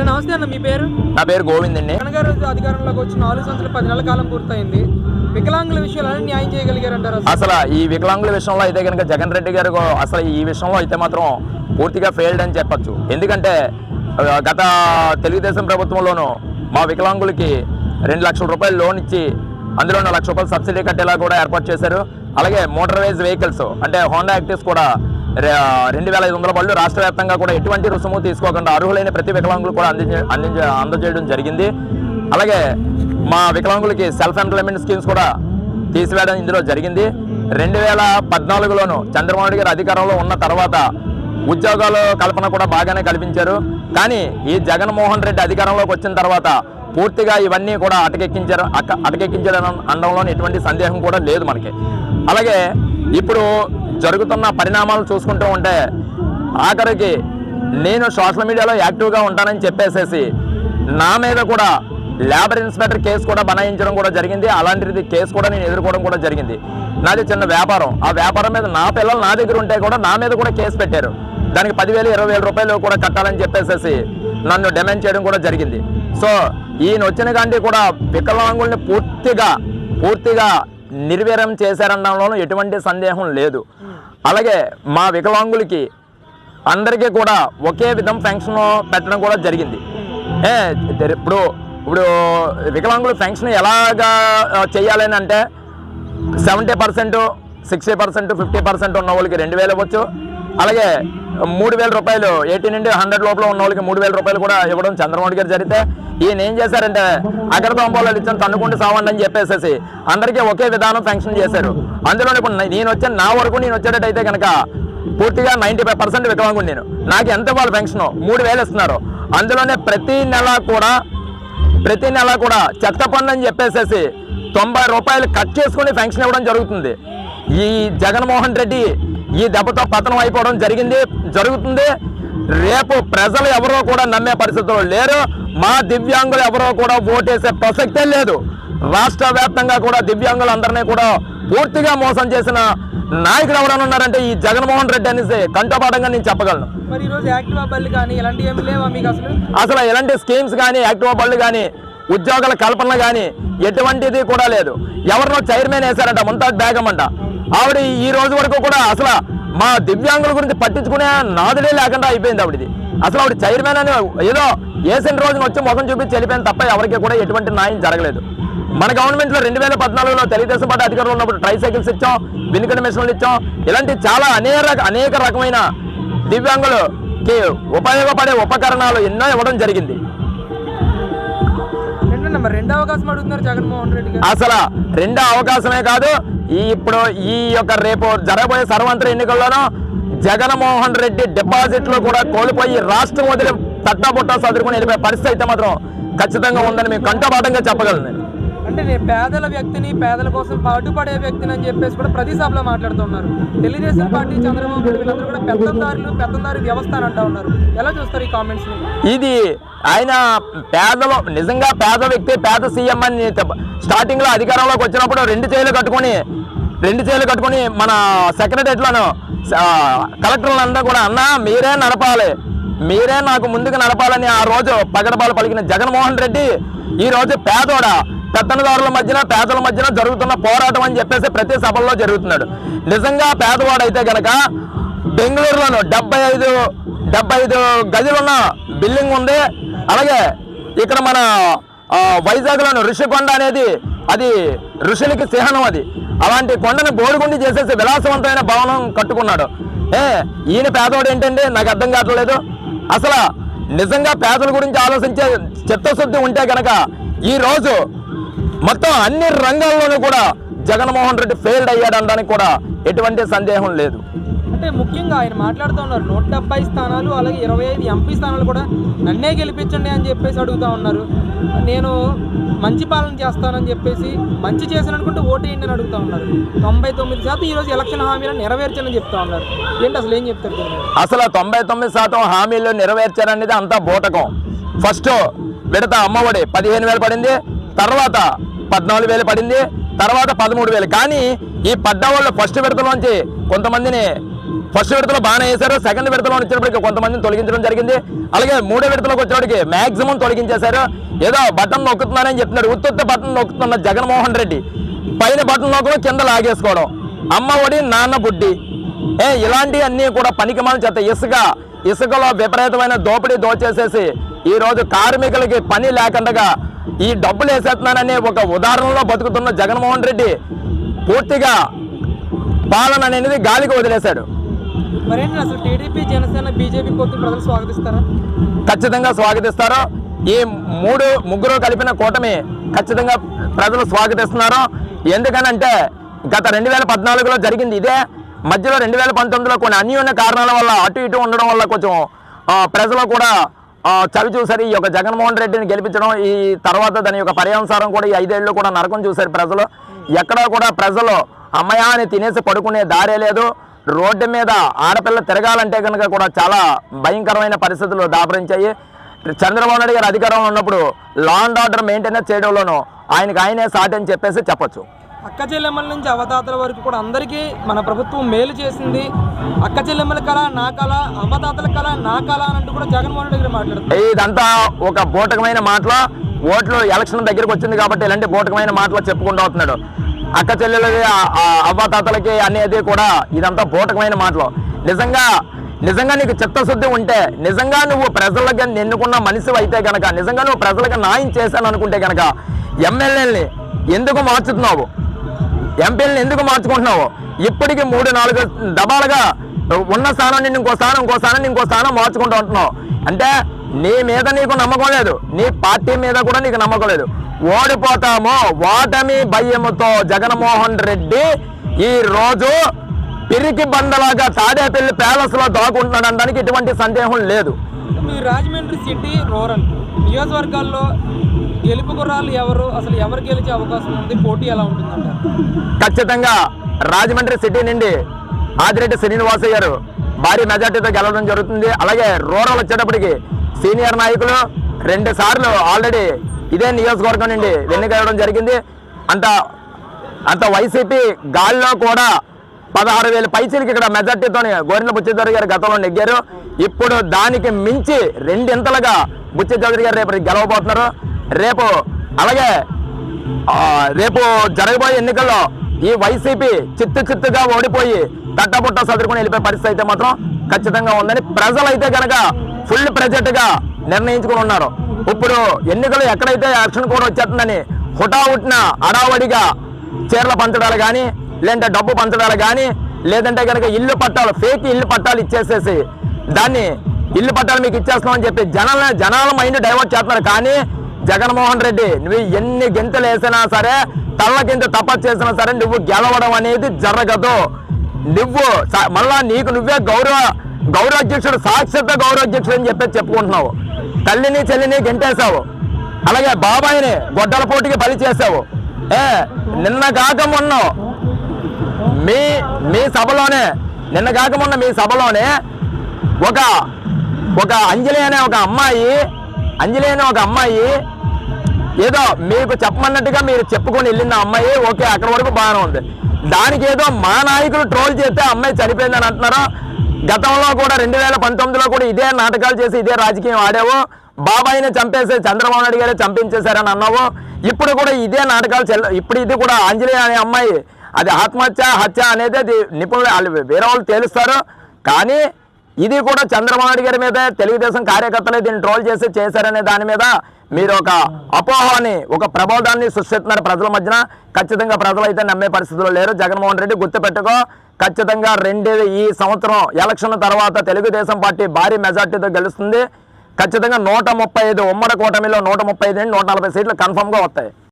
అరే నమస్తే అన్న మీ పేరు? నా పేరు గోవింద్ అండి. గారు అధికారంలోకి వచ్చి నాలుగు సంవత్సరాలు పది నెలల కాలం పూర్తయింది. వికలాంగుల విషయాలను న్యాయం చేయగలిగారంటారు అసలు ఈ వికలాంగుల విషయంలో అయితే కనుక జగన్ రెడ్డి గారు అసలు ఈ విషయంలో అయితే మాత్రం పూర్తిగా ఫెయిల్డ్ అని చెప్పొచ్చు. ఎందుకంటే గత తెలుగుదేశం ప్రభుత్వంలోనూ మా వికలాంగులకి రెండు లక్షల రూపాయలు లోన్ ఇచ్చి అందులో లక్ష రూపాయలు సబ్సిడీ కట్టేలా కూడా ఏర్పాటు చేశారు. అలాగే మోటారైజ్ వెహికల్స్ అంటే హోండా యాక్టివ్స్ కూడా రెండు వేల ఐదు వందల బళ్ళు రాష్ట్ర వ్యాప్తంగా కూడా ఎటువంటి రుసుము తీసుకోకుండా అర్హులైన ప్రతి వికలాంగులు కూడా అందించ అందించ అందజేయడం జరిగింది. అలాగే మా వికలాంగులకి సెల్ఫ్ ఎంప్లాయ్మెంట్ స్కీమ్స్ కూడా తీసివేయడం ఇందులో జరిగింది. రెండు వేల పద్నాలుగులోను చంద్రబాబు గారు అధికారంలో ఉన్న తర్వాత ఉద్యోగాల కల్పన కూడా బాగానే కల్పించారు. కానీ ఈ జగన్మోహన్ రెడ్డి అధికారంలోకి వచ్చిన తర్వాత పూర్తిగా ఇవన్నీ కూడా అటకెక్కించారు అక్క అటకెక్కించారు అనడంలో ఎటువంటి సందేహం కూడా లేదు మనకి. అలాగే ఇప్పుడు జరుగుతున్న పరిణామాలు చూసుకుంటూ ఉంటే ఆఖరికి నేను సోషల్ మీడియాలో యాక్టివ్గా ఉంటానని చెప్పేసేసి నా మీద కూడా లేబర్ ఇన్స్పెక్టర్ కేసు కూడా బనాయించడం కూడా జరిగింది. అలాంటిది కేసు కూడా నేను ఎదుర్కోవడం కూడా జరిగింది. నాది చిన్న వ్యాపారం. ఆ వ్యాపారం మీద నా పిల్లలు నా దగ్గర ఉంటే కూడా నా మీద కూడా కేసు పెట్టారు. దానికి పదివేలు ఇరవై వేల రూపాయలు కూడా కట్టాలని చెప్పేసేసి నన్ను డిమాండ్ చేయడం కూడా జరిగింది. సో ఈయన వచ్చిన కాంటి కూడా వికలాంగుల్ని పూర్తిగా పూర్తిగా నిర్వీర్యం చేశారనడంలో ఎటువంటి సందేహం లేదు. అలాగే మా వికలాంగులకి అందరికీ కూడా ఒకే విధం పెన్షన్ పెట్టడం కూడా జరిగింది. ఏ ఇప్పుడు ఇప్పుడు వికలాంగుల పెన్షన్ ఎలాగా చేయాలని అంటే seventy percent sixty percent fifty percent ఉన్న వాళ్ళకి రెండు వేలు ఇవ్వచ్చు. అలాగే మూడు వేల రూపాయలు ఎయిటీ నుండి హండ్రెడ్ లోపల ఉన్న వాళ్ళకి మూడు వేల రూపాయలు కూడా ఇవ్వడం చంద్రబాబు గారు జరిగితే. ఈయన ఏం చేశారంటే అగ్ర దొంపలు ఇచ్చిన తన్నుకుంటూ సావండి అని చెప్పేసేసి అందరికీ ఒకే విధానం ఫంక్షన్ చేశారు. అందులో ఇప్పుడు నేను వచ్చాను నా వరకు నేను వచ్చేటట్టయితే కనుక పూర్తిగా నైంటీ ఫైవ్ పర్సెంట్ వికలాంగుడు నేను. నాకు ఎంత వాళ్ళ పెన్షన్ మూడు వేలు ఇస్తున్నారు. అందులోనే ప్రతి నెల కూడా ప్రతి నెల కూడా చెత్త పన్ను అని చెప్పేసేసి తొంభై రూపాయలు కట్ చేసుకుని పెన్షన్ ఇవ్వడం జరుగుతుంది. ఈ జగన్మోహన్ రెడ్డి ఈ దెబ్బతో పతనం అయిపోవడం జరిగింది జరుగుతుంది. రేపు ప్రజలు ఎవరో కూడా నమ్మే పరిస్థితుల్లో లేరు. మా దివ్యాంగులు ఎవరో కూడా ఓటేసే ప్రసక్తే లేదు. రాష్ట్ర వ్యాప్తంగా కూడా దివ్యాంగులందరినీ కూడా పూర్తిగా మోసం చేసిన నాయకుడు ఎవరైనా ఉన్నారంటే ఈ జగన్మోహన్ రెడ్డి అనేసి కంటపాఠంగా నేను చెప్పగలను. అసలు? ఎలాంటి స్కీమ్స్ కానీ యాక్టివ్ బళ్ళు కానీ ఉద్యోగాల కల్పన కానీ ఎటువంటిది కూడా లేదు. ఎవరినో చైర్మన్ వేశారంట ముంతాజ్ బేగం అంట ఆవిడ ఈ రోజు వరకు కూడా అసలు మా దివ్యాంగుల గురించి పట్టించుకునే నాదుడే లేకుండా అయిపోయింది ఆవిడది. అసలు ఆవిడ చైర్మన్ అని ఏదో వేసిన రోజున వచ్చి ముఖం చూపించి వెళ్ళిపోయిన తప్ప ఎవరికి కూడా ఎటువంటి న్యాయం జరగలేదు. మన గవర్నమెంట్లో రెండు వేల పద్నాలుగులో తెలుగుదేశం పార్టీ అధికారంలో ఉన్నప్పుడు ట్రై సైకిల్స్ ఇచ్చాం వినికడ మిషన్లు ఇచ్చాం. ఇలాంటి చాలా అనేక అనేక రకమైన దివ్యాంగులకి ఉపయోగపడే ఉపకరణాలు ఎన్నో ఇవ్వడం జరిగింది. మరి రెండో అవకాశం అడుగుతున్నారు జగన్మోహన్ రెడ్డి గారు. అసలు రెండో అవకాశమే కాదు ఈ ఇప్పుడు ఈ యొక్క రేపు జరగబోయే సర్వంతర ఎన్నికల్లోనూ జగన్మోహన్ రెడ్డి డిపాజిట్లు కూడా కోల్పోయి రాష్ట్రం వదిలి తట్టబుట్ట సదురుకుని వెళ్ళిపోయే పరిస్థితి అయితే మాత్రం ఖచ్చితంగా ఉందని మేము కంటపాఠంగా చెప్పగలను అంటే నేను పేదల వ్యక్తిని పేదల కోసం పాటుపడే వ్యక్తిని అని చెప్పేసి కూడా ప్రతి సభలో మాట్లాడుతున్నారు తెలుగుదేశం పార్టీ చంద్రబాబు నాయుడు వీళ్ళందరూ కూడా పెత్తందారులు పెత్తందారు వ్యవస్థ అని అంటా ఉన్నారు. ఎలా చూస్తారు ఈ కామెంట్స్ ఇది ఆయన పేదలో నిజంగా పేద వ్యక్తి పేద సీఎం అని స్టార్టింగ్లో అధికారంలోకి వచ్చినప్పుడు రెండు చేతులు కట్టుకొని రెండు చేతులు కట్టుకొని మన సెక్రటరీలను కలెక్టర్లందరూ కూడా అన్నా మీరే నడపాలి. మీరే నాకు ముందుకు నడపాలని ఆ రోజు పగడపాలు పలికిన జగన్మోహన్ రెడ్డి ఈ పేదోడా పేదోడ? పెత్తనదారుల మధ్యన పేదల మధ్యన జరుగుతున్న పోరాటం అని చెప్పేసి ప్రతి సభల్లో జరుగుతున్నాడు. నిజంగా పేదవాడైతే గనక బెంగళూరులోను డెబ్బై ఐదు డెబ్బై ఐదు గదిలున్న బిల్డింగ్ ఉంది. అలాగే ఇక్కడ మన వైజాగ్లోను ఋషికొండ అనేది అది ఋషులకి చిహ్నం అది. అలాంటి కొండను బోడిగుండి చేసేసి విలాసవంతమైన భవనం కట్టుకున్నాడు. ఏ ఈయన పేదవాడు ఏంటంటే నాకు అర్థం కావట్లేదు. అసలు నిజంగా పేదల గురించి ఆలోచించే చిత్తశుద్ధి ఉంటే కనుక ఈరోజు మొత్తం అన్ని రంగాల్లోనూ కూడా జగన్మోహన్ రెడ్డి ఫెయిల్డ్ అయ్యాడనడానికి కూడా ఎటువంటి సందేహం లేదు. అంటే ముఖ్యంగా ఆయన మాట్లాడుతూ ఉన్నారు నూట డెబ్బై స్థానాలు అలాగే ఇరవై ఐదు ఎంపీ స్థానాలు కూడా నన్నే గెలిపించండి అని చెప్పేసి అడుగుతా ఉన్నారు. నేను మంచి పాలన చేస్తానని చెప్పేసి మంచి చేశాను అనుకుంటే ఓటేయండి అని అడుగుతా ఉన్నారు. తొంభై తొమ్మిది శాతం ఈరోజు ఎలక్షన్ హామీలను నెరవేర్చని చెప్తా ఉన్నారు. ఏంటి అసలు ఏం చెప్తారు? అసలు తొంభై తొమ్మిది శాతం హామీలు నెరవేర్చారనేది అంతా బూటకం. ఫస్ట్ విడత అమ్మఒడి పదిహేను వేలు పడింది తర్వాత పద్నాలుగు వేలు పడింది తర్వాత పదమూడు వేలు. కానీ ఈ పడ్డ వాళ్ళు ఫస్ట్ విడతలోంచి కొంతమందిని ఫస్ట్ విడతలో బాగానే వేశారు సెకండ్ విడతలో వచ్చినప్పటికి కొంతమందిని తొలగించడం జరిగింది. అలాగే మూడో విడతలోకి వచ్చేవాడికి మ్యాక్సిమం తొలగించేశారు. ఏదో బటన్ నొక్కుతున్నారని చెప్తున్నారు ఉత్తుత్త బటన్ నొక్కుతున్న జగన్మోహన్ రెడ్డి. పైన బటన్ నొక్కడం కింద లాగేసుకోవడం. అమ్మ ఒడి నాన్న బుడ్డి. ఏ ఇలాంటివన్నీ కూడా పనికిమాల చేత ఇసుక ఇసుకలో విపరీతమైన దోపిడీ దోచేసేసి ఈ రోజు కార్మికులకి పని లేకుండా ఈ డబ్బులు వేసేస్తున్నానని ఒక ఉదాహరణలో బతుకుతున్న జగన్మోహన్ రెడ్డి పూర్తిగా పాలన అనేది గాలికి వదిలేశాడు. మరేంటి అసలు టీడీపీ జనసేన బీజేపీ పొత్తు ప్రజలు స్వాగతిస్తారా? ఖచ్చితంగా స్వాగతిస్తారు ఈ మూడు ముగ్గురు కలిపిన కూటమి ఖచ్చితంగా ప్రజలు స్వాగతిస్తున్నారు ఎందుకనంటే గత రెండు వేల పద్నాలుగులో జరిగింది ఇదే మధ్యలో రెండు వేల పంతొమ్మిదిలో కొన్ని అన్యోన్య కారణాల వల్ల అటు ఇటు ఉండడం వల్ల కొంచెం ప్రజలు కూడా చవి చూసారు ఈ యొక్క జగన్మోహన్ రెడ్డిని గెలిపించడం ఈ తర్వాత దాని యొక్క పర్యావసారం కూడా ఈ ఐదేళ్ళు కూడా నరకం చూశారు ప్రజలు. ఎక్కడా కూడా ప్రజలు అమ్మయా అని తినేసి పడుకునే దారే లేదు. రోడ్డు మీద ఆడపిల్ల తిరగాలంటే కనుక కూడా చాలా భయంకరమైన పరిస్థితులు దాపరించాయి. చంద్రబాబు నాయుడు గారు అధికారంలో ఉన్నప్పుడు లా అండ్ ఆర్డర్ మెయింటెనెన్స్ చేయడంలోనూ ఆయనకి ఆయనే సాటి అని చెప్పేసి చెప్పొచ్చు. అక్క చెల్లెమ్మల నుంచి అవతాతల వరకు కూడా అందరికీ మన ప్రభుత్వం మేలు చేసింది. అక్క చెల్లెమ్మల కళ నా కళ అవతాతల కళ నా కళ అని అంటూ కూడా జగన్మోహన్ రెడ్డి గారు మాట్లాడుతారు ఇదంతా ఒక బూటకమైన మాటలో ఓట్లు ఎలక్షన్ దగ్గరికి వచ్చింది కాబట్టి ఇలాంటి బూటకమైన మాటలు చెప్పుకుంటూ అవుతున్నాడు అక్క చెల్లెలకి అవ్వతాతలకి అనేది కూడా ఇదంతా బూటకమైన మాటలు. నిజంగా నిజంగా నీకు చిత్తశుద్ధి ఉంటే నిజంగా నువ్వు ప్రజలకి ఎన్నుకున్న మనిషి అయితే కనుక నిజంగా నువ్వు ప్రజలకు న్యాయం చేశాను అనుకుంటే కనుక ఎమ్మెల్యేలని ఎందుకు మార్చుతున్నావు? ఎంపీలను ఎందుకు మార్చుకుంటున్నావు? ఇప్పటికి మూడు నాలుగు దబాలుగా ఉన్న స్థానం నుండి ఇంకో స్థానం ఇంకో స్థానం ఇంకో స్థానం మార్చుకుంటూ ఉంటున్నావు. అంటే నీ మీద నీకు నమ్మకం లేదు. నీ పార్టీ మీద కూడా నీకు నమ్మకం లేదు. ఓడిపోతామో ఓటమి భయముతో జగన్మోహన్ రెడ్డి ఈ రోజు పిరికి బందలాగా తాడేపల్లి ప్యాలెస్లో దాక్కుంటున్నాడు అనడానికి ఎటువంటి సందేహం లేదు. రాజమండ్రి సిటీ రూరల్ నియోజకవర్గాల్లో గెలుపు గుర్రాలు ఎవరు? అసలు ఎవరు గెలిచే అవకాశం ఉంది? పోటీ ఎలా ఉంటుందంటారు? ఖచ్చితంగా రాజమండ్రి సిటీ నుండి ఆదిరెడ్డి శ్రీనివాసయ్య గారు భారీ మెజార్టీతో గెలవడం జరుగుతుంది. అలాగే రూరల్ వచ్చేటప్పటికి సీనియర్ నాయకులు రెండు సార్లు ఆల్రెడీ ఇదే నియోజకవర్గం నుండి ఎన్నికవడం జరిగింది. అంత అంత వైసీపీ గాల్లో కూడా పదహారు వేల పైచీలకి ఇక్కడ మెజార్టీతోనే గోరిన బుచ్చచౌదరి గారు గతంలో నెగ్గారు. ఇప్పుడు దానికి మించి రెండింతలుగా బుచ్చి చౌదరి గారు రేపు గెలవబోతున్నారు. రేపు అలాగే రేపు జరగబోయే ఎన్నికల్లో ఈ వైసీపీ చిత్తు చిత్తుగా ఓడిపోయి తట్టబుట్ట సదురుకుని వెళ్ళిపోయే పరిస్థితి అయితే మాత్రం ఖచ్చితంగా ఉందని ప్రజలైతే కనుక ఫుల్ ప్రెజెంట్గా నిర్ణయించుకుని ఉన్నారు. ఇప్పుడు ఎన్నికలు ఎక్కడైతే యాక్షన్ కూడా వచ్చేస్తుందని హుటాహుట్న అడావడిగా చీరల పంచడాలు కానీ లేదంటే డబ్బు పంచడాలు కానీ లేదంటే కనుక ఇల్లు పట్టాలు ఫేక్ ఇల్లు పట్టాలు ఇచ్చేసేసి దాన్ని ఇల్లు పట్టాలు మీకు ఇచ్చేస్తామని చెప్పి జనాల జనాల మైండ్ డైవర్ట్ చేస్తున్నారు. కానీ జగన్మోహన్ రెడ్డి నువ్వు ఎన్ని గింతలు వేసినా సరే తల్ల కింద తపస్సు చేసినా సరే నువ్వు గెలవడం అనేది జరగదు. నువ్వు మళ్ళా నీకు నువ్వే గౌరవ గౌరవాధ్యక్షుడు సాక్షాత్ అధ్యక్షుడు అని చెప్పి చెప్పుకుంటున్నావు. తల్లిని చెల్లిని గెంటేశావు. అలాగే బాబాయిని గొడ్డల పోటీకి బలి చేసావు ఏ నిన్న కాక మొన్న మీ మీ సభలోనే నిన్న కాక మొన్న మీ సభలోనే ఒక ఒక అంజలి అనే ఒక అమ్మాయి అంజలి అనే ఒక అమ్మాయి ఏదో మీకు చెప్పమన్నట్టుగా మీరు చెప్పుకొని వెళ్ళిన అమ్మాయి ఓకే అక్కడ వరకు బాగానే ఉంది. దానికి ఏదో మా నాయకులు ట్రోల్ చేస్తే అమ్మాయి అమ్మాయి చనిపోయిందని అంటున్నారు? గతంలో కూడా రెండు వేల పంతొమ్మిదిలో కూడా ఇదే నాటకాలు చేసి ఇదే రాజకీయం ఆడావు. బాబాయిని చంపేసి చంద్రబాబు నాయుడు గారే చంపించేశారని అన్నావు. ఇప్పుడు కూడా ఇదే నాటకాలు చెల్ల ఇప్పుడు ఇది కూడా ఆంజనేయ అనే అమ్మాయి. అది ఆత్మహత్య హత్య అనేది అది నిపుణులు వాళ్ళు వేరే వాళ్ళు తేలుస్తారు. కానీ ఇది కూడా చంద్రబాబు నాయుడు గారి మీద తెలుగుదేశం కార్యకర్తలే దీన్ని ట్రోల్ చేసి చేశారనే దాని మీద మీరు ఒక అపోహని ఒక ప్రబోధాన్ని సృష్టిస్తున్నారు ప్రజల మధ్యన. ఖచ్చితంగా ప్రజలు అయితే నమ్మే పరిస్థితుల్లో లేరు. జగన్మోహన్ రెడ్డి గుర్తుపెట్టుకో ఖచ్చితంగా రెండు ఈ సంవత్సరం ఎలక్షన్ తర్వాత తెలుగుదేశం పార్టీ భారీ మెజార్టీతో గెలుస్తుంది. ఖచ్చితంగా నూట ముప్పై ఐదు ఉమ్మడి కూటమిలో నూట ముప్పై ఐదు నుండి నూట నలభై సీట్లు కన్ఫర్మ్గా వస్తాయి.